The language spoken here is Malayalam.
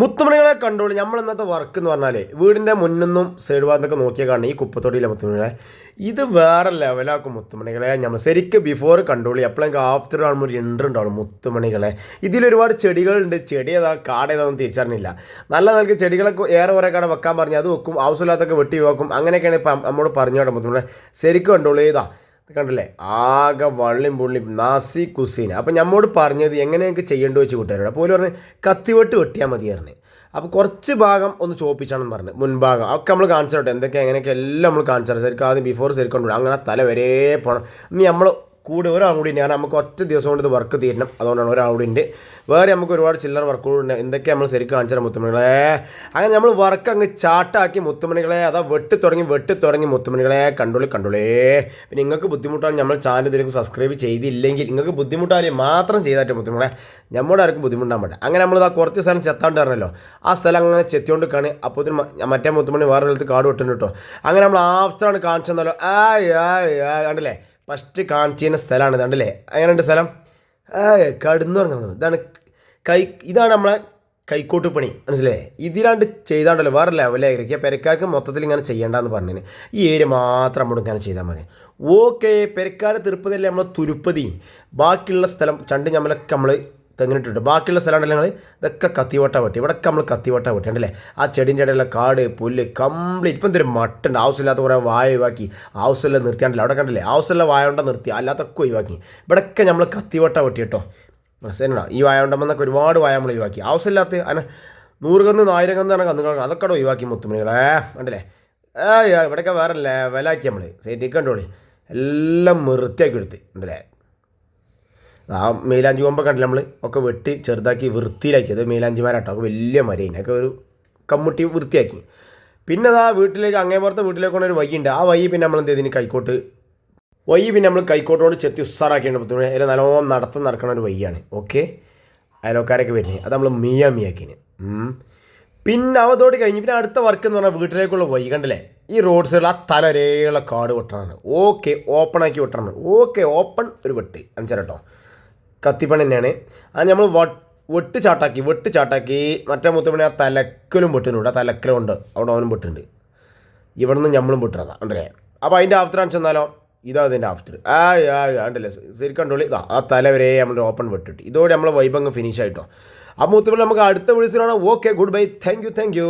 മുത്തുമണികളെ കണ്ടോളൂ നമ്മൾ ഇന്നത്തെ വർക്ക് എന്ന് പറഞ്ഞാൽ വീടിന്റെ മുന്നിന്നും സൈഡ് ഭാഗത്തൊക്കെ നോക്കിയാൽ കാണും ഈ കുപ്പത്തൊടിയിലെ മുത്തുമണികളെ. ഇത് വേറെ ലെവലാക്കും മുത്തുമണികളെ. നമ്മൾ ശരിക്കും ബിഫോർ കണ്ടോളി എപ്പോഴെങ്കിൽ ആഫ്റ്റർ കാണുമ്പോൾ ഒരു ഇൻട്ര ഉണ്ടാവും മുത്തുമണികളെ. ഇതിലൊരുപാട് ചെടികളുണ്ട്. ചെടി ഏതാ കാട് ഏതാണെന്ന് തിരിച്ചറിഞ്ഞില്ല. നല്ല നിലയ്ക്ക് ചെടികളൊക്കെ ഏറെ കുറേ കട വെക്കാൻ പറഞ്ഞ് അത് വെക്കും. ആവശ്യമില്ലാത്തൊക്കെ വെട്ടി വെക്കും. അങ്ങനെയൊക്കെയാണ് ഇപ്പം നമ്മോട് പറഞ്ഞു കേട്ടോ മുത്തുമണികളെ. ശരിക്കും കണ്ടോളൂ ഇത് കണ്ടില്ലേ? ആകെ വള്ളിയും പുള്ളിയും നാസി കുസീന അപ്പോൾ നമ്മോട് പറഞ്ഞത് എങ്ങനെയൊക്കെ ചെയ്യേണ്ടത് വെച്ച് കൂട്ടുകാരോട്? അപ്പോൾ ഓൽ പറഞ്ഞ് കത്തിവെട്ട് വെട്ടിയാൽ മതി പറഞ്ഞു. അപ്പോൾ കുറച്ച് ഭാഗം ഒന്ന് ചോപ്പിച്ചാണെന്ന് പറഞ്ഞു. മുൻഭാഗം. ഒക്കെ നമ്മൾ കാണിച്ചു തരട്ടെ. എന്തൊക്കെ എങ്ങനെയൊക്കെ എല്ലാം നമ്മൾ കാണിച്ചു ശരിക്കും ആദ്യം ബിഫോർ ശരിക്കും അങ്ങനെ തല വരെ പോകണം ഇനി നമ്മൾ കൂടെ ഒരാൾ കൂടി ഉണ്ട് നമുക്ക് ഒറ്റ ദിവസം കൊണ്ട് ഇത് വർക്ക് തീരണം. അതുകൊണ്ടാണ് ഒരാൾ കൂടി ഉണ്ട് വേറെ നമുക്ക് ഒരുപാട് ചില്ലറ വർക്കുകളുണ്ട് എന്തൊക്കെ നമ്മൾ ശരിക്കും കാണിച്ചാൽ മുത്തുമണികളെ? അങ്ങനെ നമ്മൾ വർക്ക് അങ്ങ് ചാട്ടാക്കി മുത്തുമണികളെ അതാ വെട്ടി തുടങ്ങി വെട്ടി തുടങ്ങി മുത്തുമണികളെ കണ്ടോളി കണ്ടോളേ പിന്നെ നിങ്ങൾക്ക് ബുദ്ധിമുട്ടാണ് നമ്മൾ ചാനൽ ഇതിലേക്ക് സബ്സ്ക്രൈബ് ചെയ്തില്ലെങ്കിൽ നിങ്ങൾക്ക് ബുദ്ധിമുട്ടാലേ മാത്രം ചെയ്തായിട്ട് മുത്തുമണികളെ. നമ്മുടെ ആർക്കും ബുദ്ധിമുട്ടാൻ പറ്റും അങ്ങനെ നമ്മൾ ആ കുറച്ച് സ്ഥലം ചെത്താണ്ട് പറഞ്ഞല്ലോ ആ സ്ഥലം അങ്ങനെ ചെത്തിക്കൊണ്ട് കാണി അപ്പോൾ മറ്റേ മുത്തുമണി വേറെ സ്ഥലത്ത് കാട് വെട്ടുന്നുണ്ട് കേട്ടോ. അങ്ങനെ നമ്മൾ ആഫ്റ്ററാണ് കാണിച്ചെന്നല്ലോ ആ കണ്ടില്ലേ? ഫസ്റ്റ് കാണിച്ചിരുന്ന സ്ഥലമാണ് ഇതാണ്ടല്ലേ അങ്ങനെയുണ്ട് സ്ഥലം? കടന്നുറങ്ങുന്നത് ഇതാണ് കൈ ഇതാണ് നമ്മളെ കൈക്കോട്ട് പണി. മനസ്സിലേ ഇതിലാണ്ട് ചെയ്താണ്ടല്ലോ. വേറെ ലെവലായിരിക്കും പെരക്കാർക്ക് മൊത്തത്തിൽ ഇങ്ങനെ ചെയ്യേണ്ടെന്ന് പറഞ്ഞതിന് ഈ ഏരിയ മാത്രം നമ്മൾ ഇങ്ങനെ ചെയ്താൽ മതി. ഓക്കെ പെരക്കാർ തിരുപ്പതിയല്ലേ നമ്മളെ തുരുപ്പതി. ബാക്കിയുള്ള സ്ഥലം ചണ്ട് ഞമ്മലൊക്കെ നമ്മൾ തെങ്ങിനിട്ടുണ്ട് ബാക്കിയുള്ള സ്ഥലമുണ്ടല്ലോ ഞങ്ങൾ ഇതൊക്കെ കത്തിവട്ട വെട്ടി. ഇവിടെയൊക്കെ നമ്മൾ കത്തിവട്ട വെട്ടി ഉണ്ടല്ലേ ആ ചെടിന്റെ ഇടയിലുള്ള കാട് പുല്ല് കംപ്ലീറ്റ് ഇപ്പം എന്തൊരു മട്ടുണ്ട്. ആവശ്യമില്ലാത്ത കുറേ വായ ഒഴിവാക്കി. ആവശ്യമില്ല നിർത്തിയാണ്ടല്ലോ അവിടെ കണ്ടില്ലേ? ആവശ്യമില്ല വായ കൊണ്ട് നിർത്തി. അല്ലാത്തൊക്കെ ഒഴിവാക്കി. ഇവിടെയൊക്കെ നമ്മൾ കത്തിവട്ട വെട്ടി കേട്ടോ. മനസ്സിലാ ഈ വായ ഉണ്ടെന്നൊക്കെ ഒരുപാട് വായ നമ്മൾ ഒഴിവാക്കി. ആവശ്യമില്ലാത്ത അങ്ങനെ നൂറ് കന്ന് ആയിരം കന്ന് പറഞ്ഞ കന്നുകൾ അതൊക്കെ ഒഴിവാക്കി മുത്തുമണികളെ. ഉണ്ടല്ലേ ഏ ഇവിടെയൊക്കെ വേറെ ലെവലാക്കി നമ്മൾ സൈറ്റിൽ കണ്ടോളി. എല്ലാം വൃത്തിയാക്കി എടുത്ത്. ഉണ്ടല്ലേ ആ മേലാഞ്ചി കൊമ്പൊക്കെ കണ്ടില്ല നമ്മൾ ഒക്കെ വെട്ടി ചെറുതാക്കി വൃത്തിയിലാക്കി. അത് മേലാഞ്ചിമാരാട്ടോ. ഒക്കെ വലിയ മരയിന് ഒക്കെ ഒരു കമ്മുട്ടി വൃത്തിയാക്കി. പിന്നെ അത് ആ വീട്ടിലേക്ക് അങ്ങേപ്പുറത്തെ വീട്ടിലേക്ക് ഒരു വയ്യുണ്ട് ആ വയ്യ പിന്നെ നമ്മൾ എന്ത് ചെയ്തിന് കൈക്കോട്ട് വയ്യ പിന്നെ നമ്മൾ കൈക്കോട്ടോട് ചെത്തി ഉസ്സാറാക്കിയിട്ട് പറ്റുന്നത് അതിൽ നല്ലോണം നടത്തം നടക്കുന്ന ഒരു വയ്യാണ് ഓക്കെ? അയലോക്കാരൊക്കെ വരുന്നത് അത് നമ്മൾ മിയ മിയാക്കിന്. പിന്നെ അവതോട് കഴിഞ്ഞ് പിന്നെ അടുത്ത വർക്ക് എന്ന് പറഞ്ഞാൽ വീട്ടിലേക്കുള്ള വഴി കണ്ടില്ലേ? ഈ റോഡ് സൈഡിൽ ആ തല ഒരേയുള്ള കാട് വെട്ടണമാണ് ഓക്കെ ഓപ്പൺ ആക്കി വെട്ടണം ഓക്കെ ഓപ്പൺ ഒരു വെട്ട്. അനുസരിട്ടോ കത്തിപ്പണി തന്നെയാണ് അത് നമ്മൾ വെട്ട് ചാട്ടാക്കി വെട്ട് ചാട്ടാക്കി മറ്റേ മുത്തപ്പണി ആ തലക്കലും വെട്ടുന്നുണ്ട് ആ തലക്കലുണ്ട്. അവിടെ അവനും വെട്ടുണ്ട്. ഇവിടെ നിന്ന് നമ്മളും പൊട്ടുന്നതാ ഉണ്ടല്ലേ അപ്പോൾ അതിന്റെ ആഫ്റ്റർ ആണെന്ന് ചെന്നാലോ ഇതാ അതിന്റെ ആഫ്റ്റർ ആ ആ, ഉണ്ടല്ലേ ശരി കണ്ടോളി. ഇതാ ആ തല വരെ നമ്മൾ ഓപ്പൺ വെട്ടിട്ട്. ഇതോടെ നമ്മൾ വൈബ് അങ്ങ് ഫിനിഷ് ആയിട്ടോ. ആ മുത്തപ്പണി നമുക്ക് അടുത്ത വിളിച്ചിലാണ് okay good bye thank you thank you